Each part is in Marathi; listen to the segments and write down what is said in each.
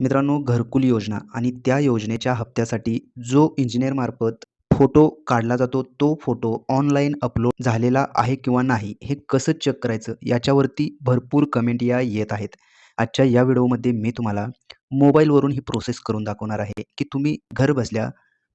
मित्रांनो घरकुल योजना आणि त्या योजनेच्या हप्त्यासाठी जो इंजिनियरमार्फत फोटो काढला जातो तो फोटो ऑनलाईन अपलोड झालेला आहे किंवा नाही हे कसं चेक करायचं याच्यावरती भरपूर कमेंट या येत आहेत. आजच्या या व्हिडिओमध्ये मी तुम्हाला मोबाईलवरून ही प्रोसेस करून दाखवणार आहे की तुम्ही घर बसल्या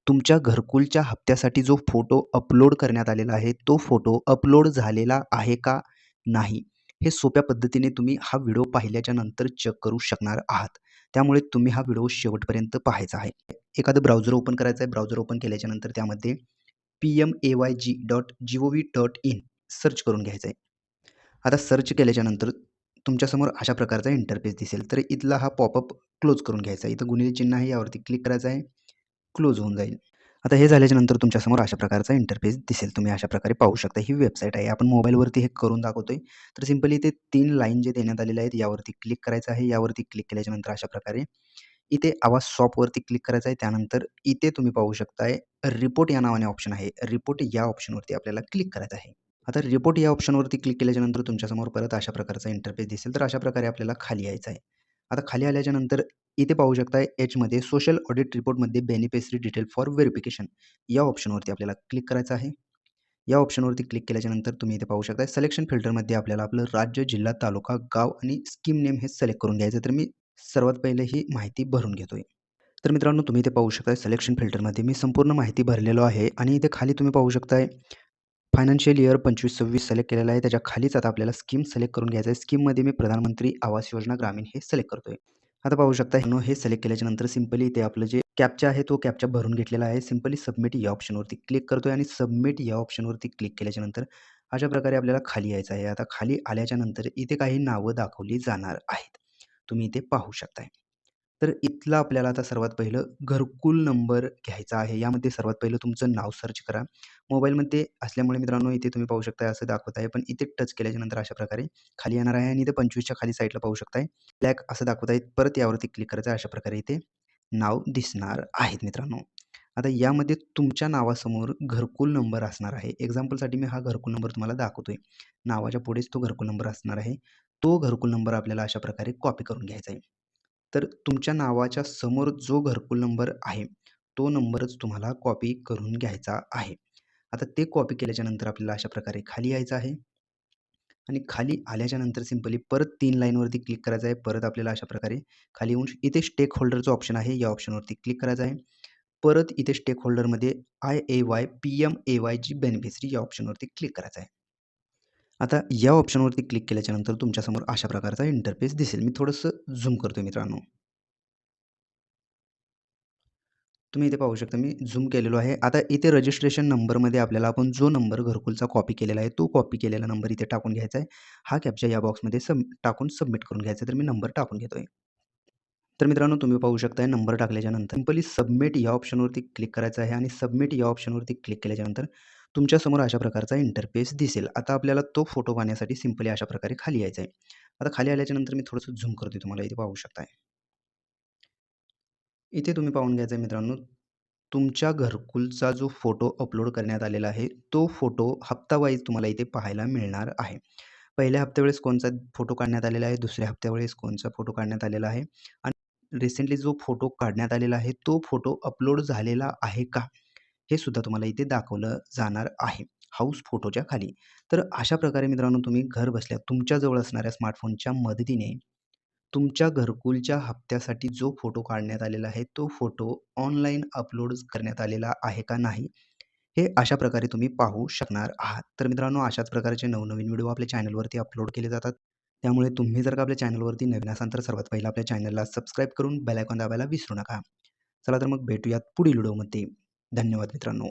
तुमच्या घरकुलच्या हप्त्यासाठी जो फोटो अपलोड करण्यात आलेला आहे तो फोटो अपलोड झालेला आहे का नाही? हे सोप्या पद्धतीने तुम्ही हा व्हिडिओ पाहिल्याच्या नंतर चेक करू शकणार आहात. त्यामुळे तुम्ही हा व्हिडिओ शेवटपर्यंत पाहायचा आहे. एखादं ब्राउझर ओपन करायचं आहे. ब्राउझर ओपन केल्याच्यानंतर त्यामध्ये P M A Y G dot G O V dot in search करून घ्यायचं आहे. आता सर्च केल्याच्यानंतर तुमच्यासमोर अशा प्रकारचा इंटरफेस दिसेल. तर इथला हा पॉपअप क्लोज करून घ्यायचा आहे. इथं गुन्हे चिन्ह आहे. यावरती क्लिक करायचं आहे. क्लोज होऊन जाईल. आता हे झाल्याच्यानंतर तुमच्यासमोर अशा प्रकारचा इंटरफेस दिसेल. तुम्ही अशा प्रकारे पाहू शकता. ही वेबसाईट आहे. आपण मोबाईलवरती हे करून दाखवतोय. तर सिम्पली इथे तीन लाईन जे देण्यात आलेले आहेत यावरती क्लिक करायचं आहे. यावरती क्लिक केल्याच्यानंतर अशा प्रकारे इथे आवाज शॉपवरती क्लिक करायचा आहे. त्यानंतर इथे तुम्ही पाहू शकताय रिपोर्ट या नावाने ऑप्शन आहे. रिपोर्ट या ऑप्शनवरती आपल्याला क्लिक करायचं आहे. आता रिपोर्ट या ऑप्शनवरती क्लिक केल्याच्यानंतर तुमच्यासमोर परत अशा प्रकारचा इंटरफेस दिसेल. तर अशा प्रकारे आपल्याला खाली यायचं आहे. आता खाली आल्याच्यानंतर इथे पाहू शकताय एचमध्ये सोशल ऑडिट रिपोर्टमध्ये बेनिफिशरी डिटेल फॉर व्हेरिफिकेशन या ऑप्शनवरती आपल्याला क्लिक करायचं आहे. या ऑप्शनवरती क्लिक केल्याच्यानंतर तुम्ही इथे पाहू शकता सिलेक्शन फिल्टरमध्ये आपल्याला आपलं राज्य जिल्हा तालुका गाव आणि स्कीम नेम हे सिलेक्ट करून घ्यायचं तर मी सर्वात पहिले ही माहिती भरून घेतोय. तर मित्रांनो तुम्ही इथे पाहू शकता सिलेक्शन फिल्टरमध्ये मी संपूर्ण माहिती भरलेलो आहे आणि इथे खाली तुम्ही पाहू शकताय फायनान्शियल इयर पंचवीस सव्वीस सिलेक्ट केलेला आहे. त्याच्या खालीच आता आपल्याला स्कीम सिलेक्ट करून घ्यायचं आहे. स्कीममध्ये मी प्रधानमंत्री आवास योजना ग्रामीण हे सिलेक्ट करतोय. आता पाहू शकता नो हे सिलेक्ट केल्याच्यानंतर सिम्पली इथे आपलं जे कॅपचा आहे तो कॅपचा भरून घेतलेला आहे. सिम्पली सबमिट या ऑप्शनवरती क्लिक करतोय आणि सबमिट या ऑप्शनवरती क्लिक केल्याच्यानंतर अशा प्रकारे आपल्याला खाली यायचं आहे. आता खाली आल्याच्यानंतर इथे काही नावं दाखवली जाणार आहेत. तुम्ही इथे पाहू शकताय. तर इथलं आपल्याला आता सर्वात पहिलं घरकुल नंबर घ्यायचा आहे. यामध्ये सर्वात पहिलं तुमचं नाव सर्च करा. मोबाईलमध्ये असल्यामुळे मित्रांनो इथे तुम्ही पाहू शकता असं दाखवत आहे. पण इथे टच केल्याच्यानंतर अशा प्रकारे खाली येणार आहे आणि इथे पंचवीसच्या खाली साईडला पाहू शकताय. ब्लॅक असं दाखवत आहे. परत यावरती क्लिक करायचं अशा प्रकारे इथे नाव दिसणार आहेत मित्रांनो. आता यामध्ये तुमच्या नावासमोर घरकुल नंबर असणार आहे. एक्झाम्पलसाठी मी हा घरकुल नंबर तुम्हाला दाखवतोय. नावाच्या पुढेच तो घरकुल नंबर असणार आहे. तो घरकुल नंबर आपल्याला अशा प्रकारे कॉपी करून घ्यायचा आहे. तर तुमच्या नावाच्या समोर जो घरकुल नंबर आहे तो नंबरच तुम्हाला कॉपी करून घ्यायचा आहे. आता ते कॉपी केल्याच्यानंतर आपल्याला अशा प्रकारे खाली यायचं आहे. आणि खाली आल्याच्यानंतर सिम्पली परत तीन लाईनवरती क्लिक करायचं आहे. परत आपल्याला अशा प्रकारे खाली येऊन इथे स्टेक होल्डरचं ऑप्शन आहे. या ऑप्शनवरती क्लिक करायचं आहे. परत इथे स्टेक होल्डरमध्ये I A Y P M A Y G beneficiary या ऑप्शनवरती क्लिक करायचं आहे. आता या ऑप्शनवरती क्लिक केल्याच्यानंतर तुमच्यासमोर अशा प्रकारचा इंटरफेस दिसेल. मी थोडंसं झूम करतो मित्रांनो. तुम्ही इथे पाहू शकता मी झूम केलेलो आहे. आता इथे रजिस्ट्रेशन नंबरमध्ये आपल्याला आपण जो नंबर घरकुलचा कॉपी केलेला आहे तो कॉपी केलेला नंबर इथे टाकून घ्यायचा आहे. हा कॅप्चा या बॉक्समध्ये सब टाकून सबमिट करून घ्यायचा तर मी नंबर टाकून घेतोय. तर मित्रांनो तुम्ही पाहू शकताय नंबर टाकल्याच्यानंतर सिम्पली सबमिट या ऑप्शनवरती क्लिक करायचं आहे आणि सबमिट या ऑप्शनवरती क्लिक केल्याच्यानंतर तुमच्यासमोर अशा प्रकारचा इंटरफेस दिसेल. आता आपल्याला तो फोटो पाहण्यासाठी सिम्पली अशा प्रकारे खाली यायचं आहे. आता खाली आल्याच्यानंतर मी थोडंसं झूम करते तुम्हाला इथे पाहू शकताय. इथे तुम्ही पाहून घ्यायचं आहे मित्रांनो तुमच्या घरकुलचा जो फोटो अपलोड करण्यात आलेला आहे तो फोटो हप्तावाईज तुम्हाला इथे पाहायला मिळणार आहे. पहिल्या हप्त्यावेळेस कोणचा फोटो काढण्यात आलेला आहे दुसऱ्या हप्त्यावेळेस कोणचा फोटो काढण्यात आलेला आहे? आणि रिसेंटली जो फोटो काढण्यात आलेला आहे तो फोटो अपलोड झालेला आहे का? हे सुद्धा तुम्हाला इथे दाखवलं जाणार आहे. हाऊस फोटोच्या खाली. तर अशा प्रकारे मित्रांनो तुम्ही घर बसल्या तुमच्याजवळ असणाऱ्या स्मार्टफोनच्या मदतीने तुमच्या घरकुलच्या हप्त्यासाठी जो फोटो काढण्यात आलेला आहे तो फोटो ऑनलाईन अपलोड करण्यात आलेला आहे का नाही हे अशा प्रकारे तुम्ही पाहू शकणार आहात. तर मित्रांनो अशाच प्रकारचे नवनवीन व्हिडिओ आपल्या चॅनलवरती अपलोड केले जातात. त्यामुळे तुम्ही जर का आपल्या चॅनलवरती नवीन असाल तर सर्वात पहिला आपल्या चॅनलला सबस्क्राईब करून बेलायकॉन दाबायला विसरू नका. चला तर मग भेटूयात पुढील व्हिडिओमध्ये धन्यवाद मित्रांनो.